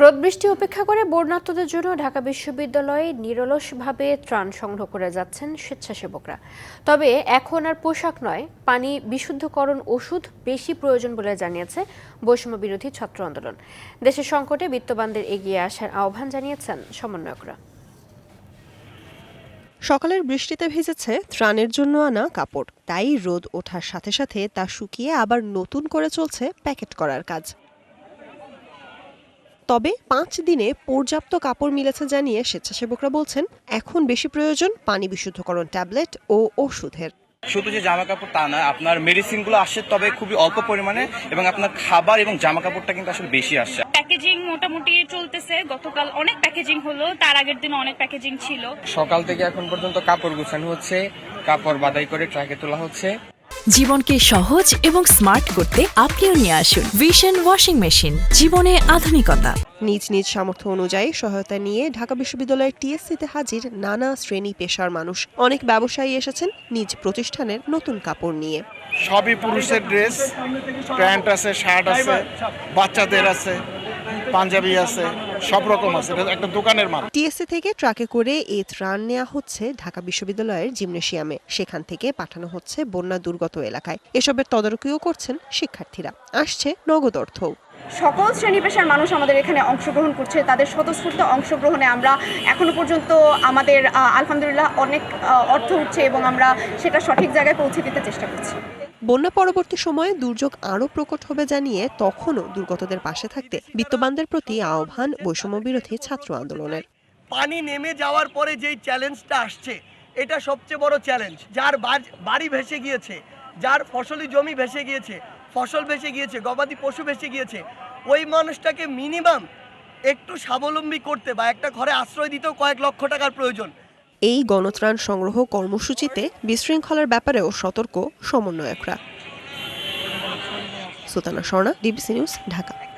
রোদ বৃষ্টি উপেক্ষা করে বন্যার্তদের জন্য ঢাকা বিশ্ববিদ্যালয়ে নিরলসভাবে ত্রাণ সংগ্রহ করে যাচ্ছেন স্বেচ্ছাসেবকরা। তবে এখন আর পোশাক নয়, পানি বিশুদ্ধকরণ ওষুধ বেশি প্রয়োজন বলে জানিয়েছে বৈষম্য বিরোধী ছাত্র আন্দোলন। দেশের সংকটে বিত্তবানদের এগিয়ে আসার আহ্বান জানিয়েছেন সমন্বয়করা। সকালের বৃষ্টিতে ভিজেছে ত্রাণের জন্য আনা কাপড়। তাই রোদ ওঠার সাথে সাথে তা শুকিয়ে আবার নতুন করে চলছে প্যাকেট করার কাজ। তবে পাঁচ দিনে পর্যাপ্ত কাপড় মিলেছে জানিয়ে স্বেচ্ছাসেবকরা বলছেন এখন বেশি প্রয়োজন পানি বিশুদ্ধকরণ ট্যাবলেট ও ওষুধের। শুধু যে জামা কাপড় তা না আপনার মেডিসিনগুলো আসছে তবে খুবই অল্প পরিমাণে এবং আপনার খাবার এবং জামা কাপড়টা কিন্তু আসলে বেশি আসছে। প্যাকেজিং মোটামুটি চলতেছে গতকাল অনেক প্যাকেজিং হলো তার আগের দিন অনেক প্যাকেজিং ছিল। সকাল থেকে এখন পর্যন্ত কাপড় গুছানো হচ্ছে কাপড় বাদাই করে ট্রাকে তোলা হচ্ছে। জীবনকে সহজ এবং স্মার্ট করতে আপনিও নিয়ে আসুন ভিশন ওয়াশিং মেশিন জীবনে আধুনিকতা। নিজ নিজ সামর্থ্য অনুযায়ী সহায়তা নিয়ে ঢাকা বিশ্ববিদ্যালয়ের টিএসসিতে হাজির নানা শ্রেণি পেশার মানুষ। অনেক ব্যবসায়ী এসেছেন নিজ প্রতিষ্ঠানের নতুন কাপড় নিয়ে। সবই পুরুষের ড্রেস প্যান্ট আছে শার্ট আছে বাচ্চাদের আছে পাঞ্জাবি আছে। সব রকম আছে এটা একটা দোকানের মাল। টিএসসি থেকে ট্রাকে করে এই ত্রাণ নেওয়া হচ্ছে ঢাকা বিশ্ববিদ্যালয়ের জিমনেশিয়ামে। সেখান থেকে পাঠানো হচ্ছে বন্যা দুর্গত এলাকায়। এসবের তদারকিও করছেন শিক্ষার্থীরা। আসছে নগদ অর্থও। সকল শ্রেণি পেশার মানুষ আমাদের এখানে অংশগ্রহণ করছে। তাদের স্বতঃস্ফূর্ত অংশগ্রহণে আমরা এখনও পর্যন্ত আমাদের আলহামদুলিল্লাহ অনেক অর্থ উঠছে এবং আমরা সেটা সঠিক জায়গায় পৌঁছে দিতে চেষ্টা করছি। বন্যা পরবর্তী সময়ে দুর্যোগ আরও প্রকট হবে জানিয়ে তখনও দুর্গতদের পাশে থাকতে বিত্তবানদের প্রতি আহ্বান বৈষম্য বিরোধী ছাত্র আন্দোলনের। পানি নেমে যাওয়ার পরে যেই চ্যালেঞ্জটা আসছে, এটা সবচেয়ে বড় চ্যালেঞ্জ। যার বাড়ি ভেসে গিয়েছে, যার ফসলি জমি ভেসে গিয়েছে, ফসল ভেসে গিয়েছে, গবাদি পশু ভেসে গিয়েছে, ওই মানুষটাকে মিনিমাম একটু স্বাবলম্বী করতে বা একটা ঘরে আশ্রয় দিতেও কয়েক লক্ষ টাকার প্রয়োজন। এই গণত্রাণ সংগ্রহ কর্মসূচিতে বিশৃঙ্খলার ব্যাপারেও সতর্ক সমন্বয়করা। Sutana Swarna DBC news Dhaka.